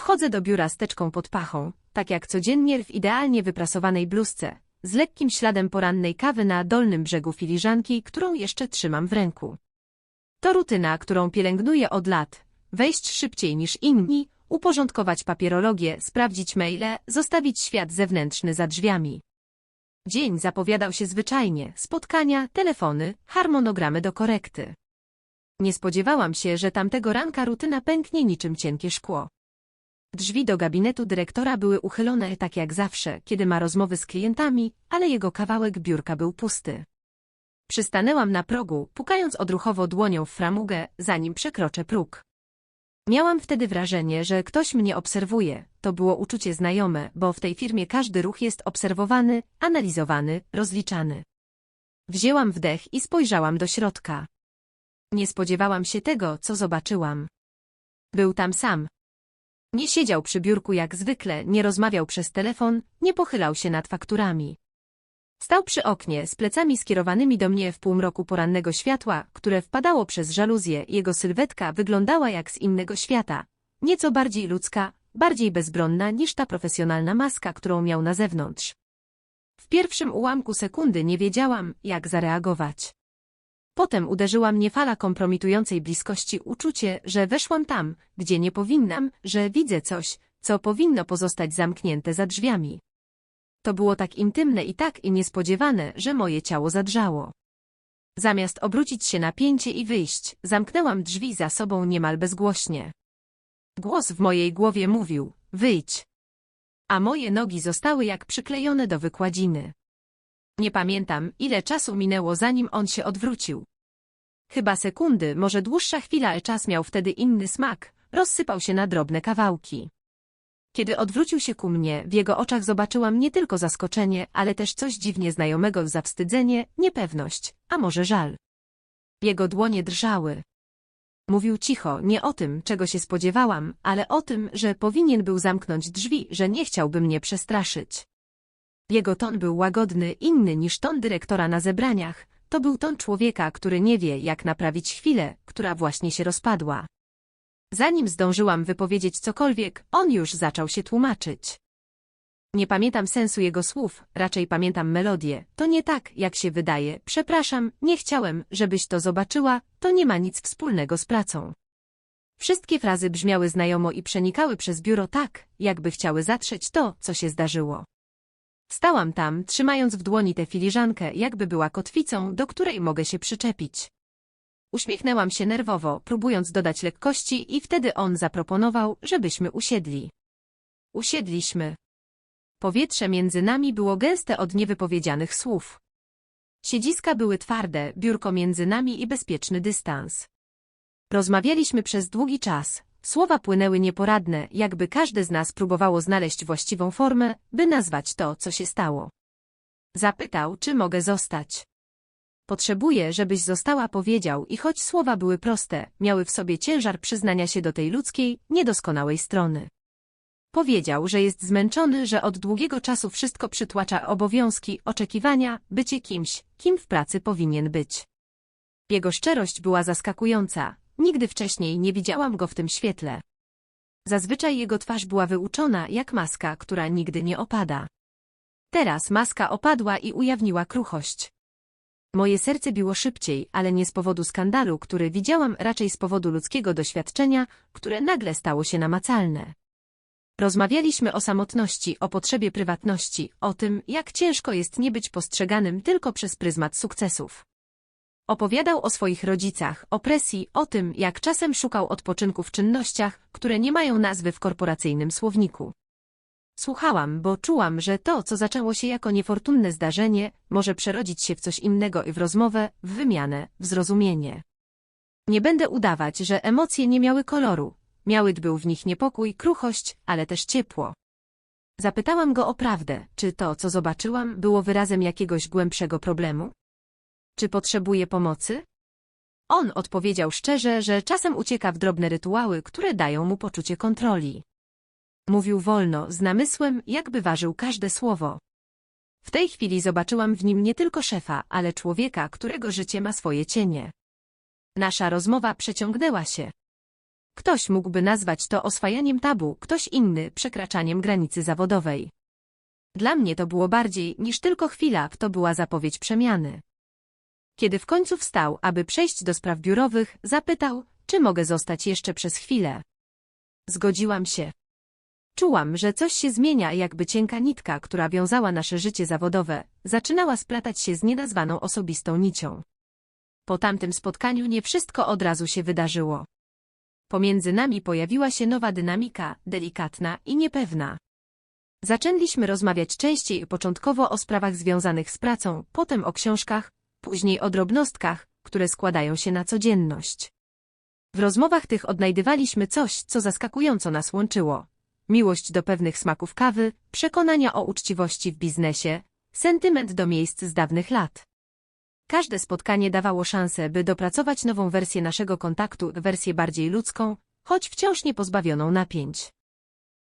Wchodzę do biura z teczką pod pachą, tak jak codziennie w idealnie wyprasowanej bluzce, z lekkim śladem porannej kawy na dolnym brzegu filiżanki, którą jeszcze trzymam w ręku. To rutyna, którą pielęgnuję od lat. Wejść szybciej niż inni, uporządkować papierologię, sprawdzić maile, zostawić świat zewnętrzny za drzwiami. Dzień zapowiadał się zwyczajnie, spotkania, telefony, harmonogramy do korekty. Nie spodziewałam się, że tamtego ranka rutyna pęknie niczym cienkie szkło. Drzwi do gabinetu dyrektora były uchylone tak jak zawsze, kiedy ma rozmowy z klientami, ale jego kawałek biurka był pusty. Przystanęłam na progu, pukając odruchowo dłonią w framugę, zanim przekroczę próg. Miałam wtedy wrażenie, że ktoś mnie obserwuje. To było uczucie znajome, bo w tej firmie każdy ruch jest obserwowany, analizowany, rozliczany. Wzięłam wdech i spojrzałam do środka. Nie spodziewałam się tego, co zobaczyłam. Był tam sam. Nie siedział przy biurku jak zwykle, nie rozmawiał przez telefon, nie pochylał się nad fakturami. Stał przy oknie, z plecami skierowanymi do mnie w półmroku porannego światła, które wpadało przez żaluzję. Jego sylwetka wyglądała jak z innego świata. Nieco bardziej ludzka, bardziej bezbronna niż ta profesjonalna maska, którą miał na zewnątrz. W pierwszym ułamku sekundy nie wiedziałam, jak zareagować. Potem uderzyła mnie fala kompromitującej bliskości uczucie, że weszłam tam, gdzie nie powinnam, że widzę coś, co powinno pozostać zamknięte za drzwiami. To było tak intymne i tak i niespodziewane, że moje ciało zadrżało. Zamiast obrócić się na pięcie i wyjść, zamknęłam drzwi za sobą niemal bezgłośnie. Głos w mojej głowie mówił, wyjdź. A moje nogi zostały jak przyklejone do wykładziny. Nie pamiętam, ile czasu minęło zanim on się odwrócił. Chyba sekundy, może dłuższa chwila, ale czas miał wtedy inny smak, rozsypał się na drobne kawałki. Kiedy odwrócił się ku mnie, w jego oczach zobaczyłam nie tylko zaskoczenie, ale też coś dziwnie znajomego zawstydzenie, niepewność, a może żal. Jego dłonie drżały. Mówił cicho, nie o tym, czego się spodziewałam, ale o tym, że powinien był zamknąć drzwi, że nie chciałby mnie przestraszyć. Jego ton był łagodny, inny niż ton dyrektora na zebraniach. To był ton człowieka, który nie wie, jak naprawić chwilę, która właśnie się rozpadła. Zanim zdążyłam wypowiedzieć cokolwiek, on już zaczął się tłumaczyć. Nie pamiętam sensu jego słów, raczej pamiętam melodię. To nie tak, jak się wydaje. Przepraszam, nie chciałem, żebyś to zobaczyła, to nie ma nic wspólnego z pracą. Wszystkie frazy brzmiały znajomo i przenikały przez biuro tak, jakby chciały zatrzeć to, co się zdarzyło. Stałam tam, trzymając w dłoni tę filiżankę, jakby była kotwicą, do której mogę się przyczepić. Uśmiechnęłam się nerwowo, próbując dodać lekkości i wtedy on zaproponował, żebyśmy usiedli. Usiedliśmy. Powietrze między nami było gęste od niewypowiedzianych słów. Siedziska były twarde, biurko między nami i bezpieczny dystans. Rozmawialiśmy przez długi czas. Słowa płynęły nieporadne, jakby każde z nas próbowało znaleźć właściwą formę, by nazwać to, co się stało. Zapytał, czy mogę zostać. Potrzebuję, żebyś została powiedział i choć słowa były proste, miały w sobie ciężar przyznania się do tej ludzkiej, niedoskonałej strony. Powiedział, że jest zmęczony, że od długiego czasu wszystko przytłacza obowiązki, oczekiwania, bycie kimś, kim w pracy powinien być. Jego szczerość była zaskakująca, nigdy wcześniej nie widziałam go w tym świetle. Zazwyczaj jego twarz była wyuczona jak maska, która nigdy nie opada. Teraz maska opadła i ujawniła kruchość. Moje serce biło szybciej, ale nie z powodu skandalu, który widziałam, raczej z powodu ludzkiego doświadczenia, które nagle stało się namacalne. Rozmawialiśmy o samotności, o potrzebie prywatności, o tym, jak ciężko jest nie być postrzeganym tylko przez pryzmat sukcesów. Opowiadał o swoich rodzicach, o presji, o tym, jak czasem szukał odpoczynku w czynnościach, które nie mają nazwy w korporacyjnym słowniku. Słuchałam, bo czułam, że to, co zaczęło się jako niefortunne zdarzenie, może przerodzić się w coś innego i w rozmowę, w wymianę, w zrozumienie. Nie będę udawać, że emocje nie miały koloru. Miały był w nich niepokój, kruchość, ale też ciepło. Zapytałam go o prawdę, czy to, co zobaczyłam, było wyrazem jakiegoś głębszego problemu? Czy potrzebuje pomocy? On odpowiedział szczerze, że czasem ucieka w drobne rytuały, które dają mu poczucie kontroli. Mówił wolno, z namysłem, jakby ważył każde słowo. W tej chwili zobaczyłam w nim nie tylko szefa, ale człowieka, którego życie ma swoje cienie. Nasza rozmowa przeciągnęła się. Ktoś mógłby nazwać to oswajaniem tabu, ktoś inny przekraczaniem granicy zawodowej. Dla mnie to było bardziej niż tylko chwila, to była zapowiedź przemiany. Kiedy w końcu wstał, aby przejść do spraw biurowych, zapytał, czy mogę zostać jeszcze przez chwilę. Zgodziłam się. Czułam, że coś się zmienia, jakby cienka nitka, która wiązała nasze życie zawodowe, zaczynała splatać się z nienazwaną osobistą nicią. Po tamtym spotkaniu nie wszystko od razu się wydarzyło. Pomiędzy nami pojawiła się nowa dynamika, delikatna i niepewna. Zaczęliśmy rozmawiać częściej początkowo o sprawach związanych z pracą, potem o książkach, później o drobnostkach, które składają się na codzienność. W rozmowach tych odnajdywaliśmy coś, co zaskakująco nas łączyło. Miłość do pewnych smaków kawy, przekonania o uczciwości w biznesie, sentyment do miejsc z dawnych lat. Każde spotkanie dawało szansę, by dopracować nową wersję naszego kontaktu, wersję bardziej ludzką, choć wciąż nie pozbawioną napięć.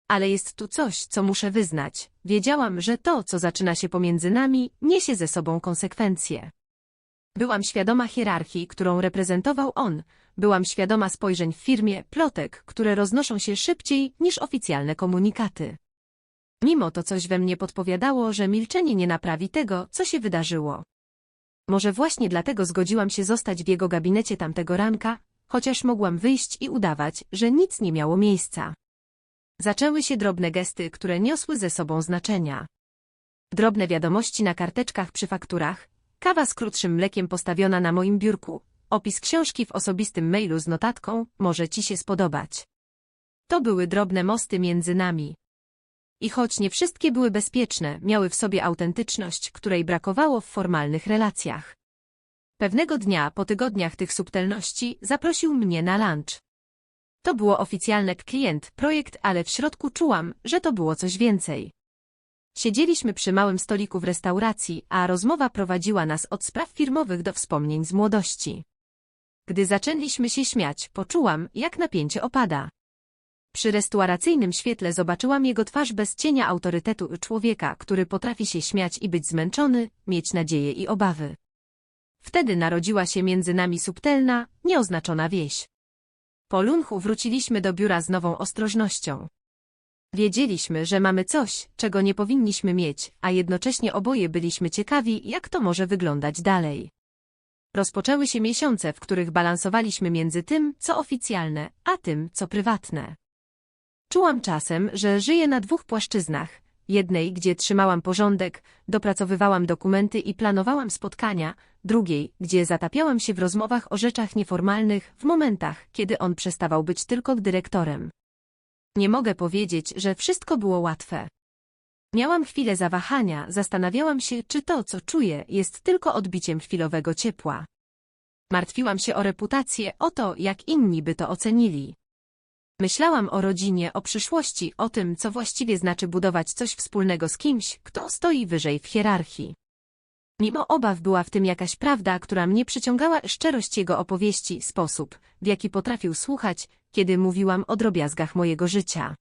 Ale jest tu coś, co muszę wyznać. Wiedziałam, że to, co zaczyna się pomiędzy nami, niesie ze sobą konsekwencje. Byłam świadoma hierarchii, którą reprezentował on. Byłam świadoma spojrzeń w firmie, plotek, które roznoszą się szybciej niż oficjalne komunikaty. Mimo to coś we mnie podpowiadało, że milczenie nie naprawi tego, co się wydarzyło. Może właśnie dlatego zgodziłam się zostać w jego gabinecie tamtego ranka, chociaż mogłam wyjść i udawać, że nic nie miało miejsca. Zaczęły się drobne gesty, które niosły ze sobą znaczenia. Drobne wiadomości na karteczkach przy fakturach, kawa z krótszym mlekiem postawiona na moim biurku, opis książki w osobistym mailu z notatką, może ci się spodobać. To były drobne mosty między nami. I choć nie wszystkie były bezpieczne, miały w sobie autentyczność, której brakowało w formalnych relacjach. Pewnego dnia, po tygodniach tych subtelności, zaprosił mnie na lunch. To było oficjalny klient, projekt, ale w środku czułam, że to było coś więcej. Siedzieliśmy przy małym stoliku w restauracji, a rozmowa prowadziła nas od spraw firmowych do wspomnień z młodości. Gdy zaczęliśmy się śmiać, poczułam, jak napięcie opada. Przy restauracyjnym świetle zobaczyłam jego twarz bez cienia autorytetu człowieka, który potrafi się śmiać i być zmęczony, mieć nadzieję i obawy. Wtedy narodziła się między nami subtelna, nieoznaczona wieś. Po lunchu wróciliśmy do biura z nową ostrożnością. Wiedzieliśmy, że mamy coś, czego nie powinniśmy mieć, a jednocześnie oboje byliśmy ciekawi, jak to może wyglądać dalej. Rozpoczęły się miesiące, w których balansowaliśmy między tym, co oficjalne, a tym, co prywatne. Czułam czasem, że żyję na dwóch płaszczyznach. Jednej, gdzie trzymałam porządek, dopracowywałam dokumenty i planowałam spotkania, drugiej, gdzie zatapiałam się w rozmowach o rzeczach nieformalnych w momentach, kiedy on przestawał być tylko dyrektorem. Nie mogę powiedzieć, że wszystko było łatwe. Miałam chwilę zawahania, zastanawiałam się, czy to, co czuję, jest tylko odbiciem chwilowego ciepła. Martwiłam się o reputację, o to, jak inni by to ocenili. Myślałam o rodzinie, o przyszłości, o tym, co właściwie znaczy budować coś wspólnego z kimś, kto stoi wyżej w hierarchii. Mimo obaw była w tym jakaś prawda, która mnie przyciągała szczerość jego opowieści, sposób, w jaki potrafił słuchać, kiedy mówiłam o drobiazgach mojego życia.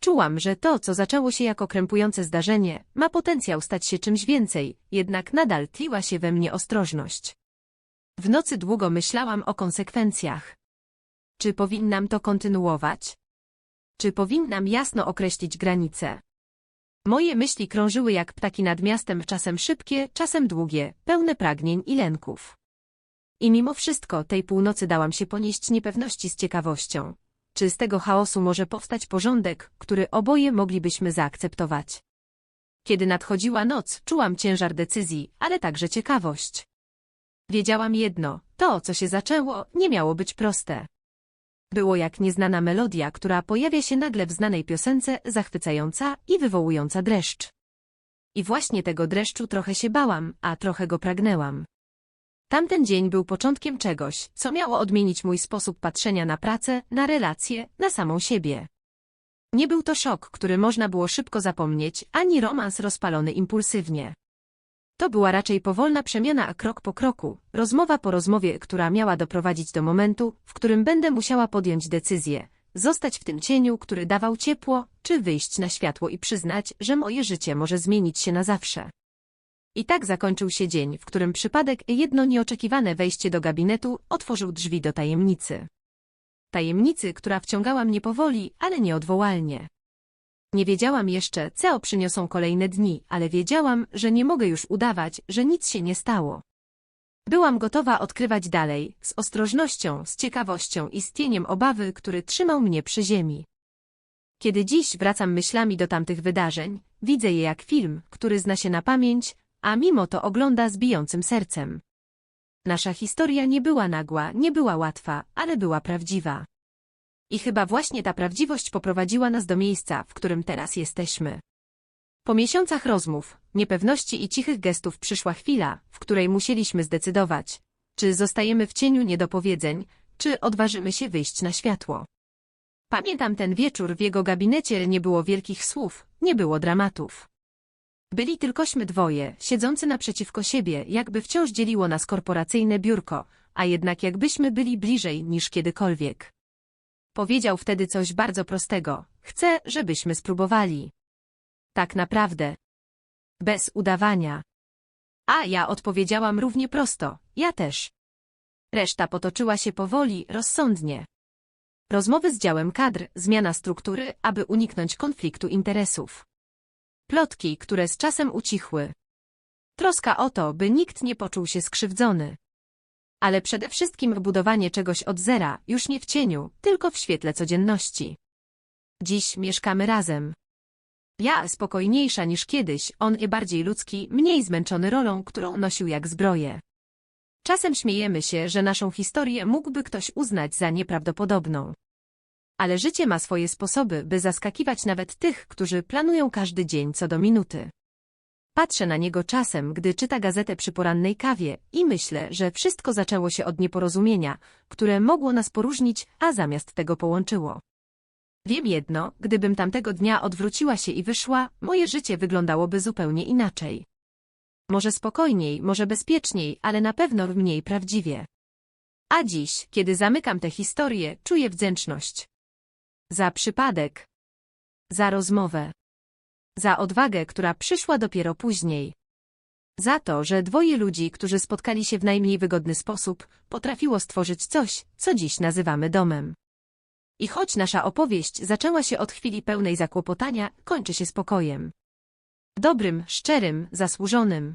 Czułam, że to, co zaczęło się jako krępujące zdarzenie, ma potencjał stać się czymś więcej, jednak nadal tliła się we mnie ostrożność. W nocy długo myślałam o konsekwencjach. Czy powinnam to kontynuować? Czy powinnam jasno określić granice? Moje myśli krążyły jak ptaki nad miastem, czasem szybkie, czasem długie, pełne pragnień i lęków. I mimo wszystko tej północy dałam się ponieść niepewności z ciekawością. Czy z tego chaosu może powstać porządek, który oboje moglibyśmy zaakceptować? Kiedy nadchodziła noc, czułam ciężar decyzji, ale także ciekawość. Wiedziałam jedno, to, co się zaczęło, nie miało być proste. Było jak nieznana melodia, która pojawia się nagle w znanej piosence, zachwycająca i wywołująca dreszcz. I właśnie tego dreszczu trochę się bałam, a trochę go pragnęłam. Tamten dzień był początkiem czegoś, co miało odmienić mój sposób patrzenia na pracę, na relacje, na samą siebie. Nie był to szok, który można było szybko zapomnieć, ani romans rozpalony impulsywnie. To była raczej powolna przemiana, a krok po kroku, rozmowa po rozmowie, która miała doprowadzić do momentu, w którym będę musiała podjąć decyzję, zostać w tym cieniu, który dawał ciepło, czy wyjść na światło i przyznać, że moje życie może zmienić się na zawsze. I tak zakończył się dzień, w którym przypadek jedno nieoczekiwane wejście do gabinetu otworzył drzwi do tajemnicy. tajemnicy, która wciągała mnie powoli, ale nieodwołalnie. Nie wiedziałam jeszcze, co przyniosą kolejne dni, ale wiedziałam, że nie mogę już udawać, że nic się nie stało. Byłam gotowa odkrywać dalej, z ostrożnością, z ciekawością i z cieniem obawy, który trzymał mnie przy ziemi. Kiedy dziś wracam myślami do tamtych wydarzeń, widzę je jak film, który zna się na pamięć, a mimo to ogląda z bijącym sercem. Nasza historia nie była nagła, nie była łatwa, ale była prawdziwa. I chyba właśnie ta prawdziwość poprowadziła nas do miejsca, w którym teraz jesteśmy. Po miesiącach rozmów, niepewności i cichych gestów przyszła chwila, w której musieliśmy zdecydować, czy zostajemy w cieniu niedopowiedzeń, czy odważymy się wyjść na światło. Pamiętam ten wieczór w jego gabinecie nie było wielkich słów, nie było dramatów. Byli tylkośmy dwoje, siedzący naprzeciwko siebie, jakby wciąż dzieliło nas korporacyjne biurko, a jednak jakbyśmy byli bliżej niż kiedykolwiek. Powiedział wtedy coś bardzo prostego. Chcę, żebyśmy spróbowali. Tak naprawdę. Bez udawania. A ja odpowiedziałam równie prosto. Ja też. Reszta potoczyła się powoli, rozsądnie. Rozmowy z działem kadr, zmiana struktury, aby uniknąć konfliktu interesów. Plotki, które z czasem ucichły. Troska o to, by nikt nie poczuł się skrzywdzony. Ale przede wszystkim budowanie czegoś od zera, już nie w cieniu, tylko w świetle codzienności. Dziś mieszkamy razem. Ja spokojniejsza niż kiedyś, on i bardziej ludzki, mniej zmęczony rolą, którą nosił jak zbroję. Czasem śmiejemy się, że naszą historię mógłby ktoś uznać za nieprawdopodobną. Ale życie ma swoje sposoby, by zaskakiwać nawet tych, którzy planują każdy dzień co do minuty. Patrzę na niego czasem, gdy czyta gazetę przy porannej kawie i myślę, że wszystko zaczęło się od nieporozumienia, które mogło nas poróżnić, a zamiast tego połączyło. Wiem jedno, gdybym tamtego dnia odwróciła się i wyszła, moje życie wyglądałoby zupełnie inaczej. Może spokojniej, może bezpieczniej, ale na pewno mniej prawdziwie. A dziś, kiedy zamykam tę historię, czuję wdzięczność. Za przypadek. Za rozmowę. Za odwagę, która przyszła dopiero później. Za to, że dwoje ludzi, którzy spotkali się w najmniej wygodny sposób, potrafiło stworzyć coś, co dziś nazywamy domem. I choć nasza opowieść zaczęła się od chwili pełnej zakłopotania, kończy się spokojem. Dobrym, szczerym, zasłużonym.